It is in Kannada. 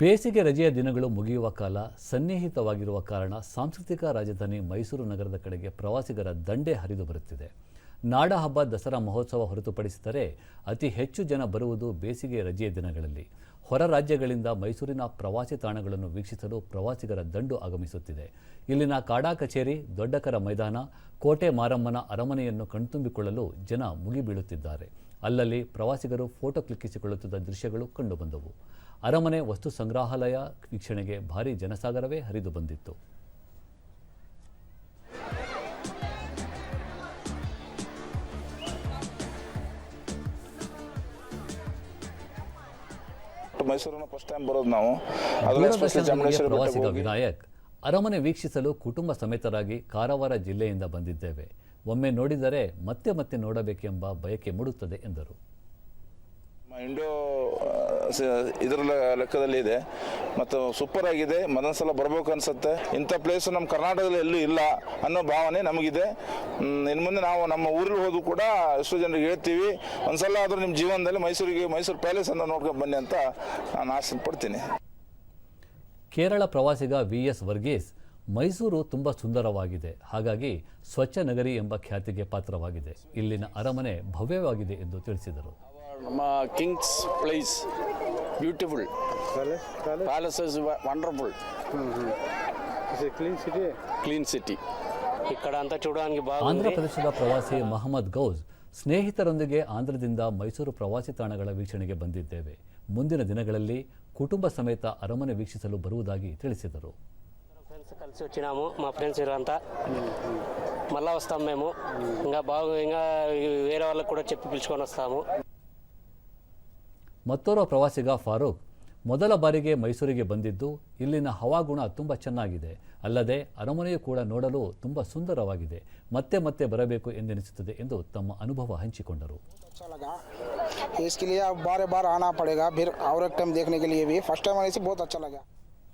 ಬೇಸಿಗೆ ರಜೆಯ ದಿನಗಳು ಮುಗಿಯುವ ಕಾಲ ಸನ್ನಿಹಿತವಾಗಿರುವ ಕಾರಣ ಸಾಂಸ್ಕೃತಿಕ ರಾಜಧಾನಿ ಮೈಸೂರು ನಗರದ ಕಡೆಗೆ ಪ್ರವಾಸಿಗರ ದಂಡೆ ಹರಿದು ಬರುತ್ತಿದೆ. ನಾಡ ಹಬ್ಬ ದಸರಾ ಮಹೋತ್ಸವ ಹೊರತುಪಡಿಸಿದರೆ ಅತಿ ಹೆಚ್ಚು ಜನ ಬರುವುದು ಬೇಸಿಗೆ ರಜೆಯ ದಿನಗಳಲ್ಲಿ. ಹೊರ ರಾಜ್ಯಗಳಿಂದ ಮೈಸೂರಿನ ಪ್ರವಾಸಿ ತಾಣಗಳನ್ನು ವೀಕ್ಷಿಸಲು ಪ್ರವಾಸಿಗರ ದಂಡು ಆಗಮಿಸುತ್ತಿದೆ. ಇಲ್ಲಿನ ಕಾಡಾ ಕಚೇರಿ, ದೊಡ್ಡಕರ ಮೈದಾನ, ಕೋಟೆ ಮಾರಮ್ಮನ ಅರಮನೆಯನ್ನು ಕಣ್ತುಂಬಿಕೊಳ್ಳಲು ಜನ ಮುಗಿಬೀಳುತ್ತಿದ್ದಾರೆ. ಅಲ್ಲಲ್ಲಿ ಪ್ರವಾಸಿಗರು ಫೋಟೋ ಕ್ಲಿಕ್ಕಿಸಿಕೊಳ್ಳುತ್ತಿದ್ದ ದೃಶ್ಯಗಳು ಕಂಡುಬಂದವು. ಅರಮನೆ ವಸ್ತು ಸಂಗ್ರಹಾಲಯ ವೀಕ್ಷಣೆಗೆ ಭಾರಿ ಜನಸಾಗರವೇ ಹರಿದು ಬಂದಿತ್ತು. ಫಸ್ಟ್ ಟೈಮ್ ಬರೋದು ನಾವು. ವಿನಾಯಕ್ ಅರಮನೆ ವೀಕ್ಷಿಸಲು ಕುಟುಂಬ ಸಮೇತರಾಗಿ ಕಾರವಾರ ಜಿಲ್ಲೆಯಿಂದ ಬಂದಿದ್ದೇವೆ. ಒಮ್ಮೆ ನೋಡಿದರೆ ಮತ್ತೆ ಮತ್ತೆ ನೋಡಬೇಕೆಂಬ ಬಯಕೆ ಮೂಡುತ್ತದೆ ಎಂದರು. ಇಂಡೋ ಇದರ ಲೆಕ್ಕದಲ್ಲಿ ಇದೆ. ಮತ್ತು ಸೂಪರ್ ಆಗಿದೆ ಮೊದಲ ಬರ್ಬೇಕು ಅನ್ಸುತ್ತೆ. ಇಂಥ ಪ್ಲೇಸ್ ನಮ್ಮ ಕರ್ನಾಟಕದಲ್ಲಿ ಎಲ್ಲೂ ಇಲ್ಲ ಅನ್ನೋ ಭಾವನೆ ನಮಗಿದೆ. ಇನ್ನು ಮುಂದೆ ನಾವು ನಮ್ಮ ಊರಲ್ಲಿ ಹೋದ್ರು ಕೂಡ ಎಷ್ಟೋ ಜನರಿಗೆ ಹೇಳ್ತೀವಿ. ಒಂದ್ಸಲ ಆದರೂ ನಿಮ್ಮ ಜೀವನದಲ್ಲಿ ಮೈಸೂರಿಗೆ, ಮೈಸೂರು ಪ್ಯಾಲೇಸ್ ಅನ್ನು ನೋಡ್ಕೊಂಡು ಬನ್ನಿ ಅಂತ ನಾನು ಆಸೆ ಪಡ್ತೀನಿ ಕೇರಳ ಪ್ರವಾಸಿಗ ವಿ ಎಸ್ ವರ್ಗೀಸ್, ಮೈಸೂರು ತುಂಬ ಸುಂದರವಾಗಿದೆ. ಹಾಗಾಗಿ ಸ್ವಚ್ಛ ನಗರಿ ಎಂಬ ಖ್ಯಾತಿಗೆ ಪಾತ್ರವಾಗಿದೆ. ಇಲ್ಲಿನ ಅರಮನೆ ಭವ್ಯವಾಗಿದೆ ಎಂದು ತಿಳಿಸಿದರು. ನಮ್ಮ kings place beautiful palaces wonderful clean city clean city ఇక్కడ అంతా చూడడానికి బాగుంది ಆಂಧ್ರಪ್ರದೇಶದ ಪ್ರವಾಸಿ ಮಹಮ್ಮದ್ ಗೌಸ್ ಸ್ನೇಹಿತರೊಂದಿಗೆ ಆಂಧ್ರದಿಂದ ಮೈಸೂರು ಪ್ರವಾಸಿ ತಾಣಗಳ ವೀಕ್ಷಣೆಗೆ ಬಂದಿದ್ದೇವೆ ಮುಂದಿನ ದಿನಗಳಲ್ಲಿ ಕುಟುಂಬ ಸಮೇತ ಅರಮನೆ ವೀಕ್ಷಿಸಲು ಬರುವುದಾಗಿ ತಿಳಿಸಿದರು ఫ్రెండ్స్ కలిసి వచ్చినాము మా ఫ్రెండ్స్ ఇరంతా మళ్ళా వస్తాం మేము ఇంకా బాగు ఇంకా వేరే వాళ్ళకి కూడా చెప్పి పిలుచుకొని వస్తాము ಮತ್ತೋರ್ವ ಪ್ರವಾಸಿಗ ಫಾರೂಕ್ ಮೊದಲ ಬಾರಿಗೆ ಮೈಸೂರಿಗೆ ಬಂದಿದ್ದು ಇಲ್ಲಿನ ಹವಾಗುಣ ತುಂಬ ಚೆನ್ನಾಗಿದೆ ಅಲ್ಲದೆ ಅರಮನೆಯು ಕೂಡ ನೋಡಲು ತುಂಬ ಸುಂದರವಾಗಿದೆ ಮತ್ತೆ ಮತ್ತೆ ಬರಬೇಕು ಎಂದೆನಿಸುತ್ತದೆ ಎಂದು ತಮ್ಮ ಅನುಭವ ಹಂಚಿಕೊಂಡರು अच्छा लगा इसके लिए अब बार बार आना पड़ेगा फिर और एक टाइम देखने के लिए भी फर्स्ट टाइम आने से बहुत अच्छा लगा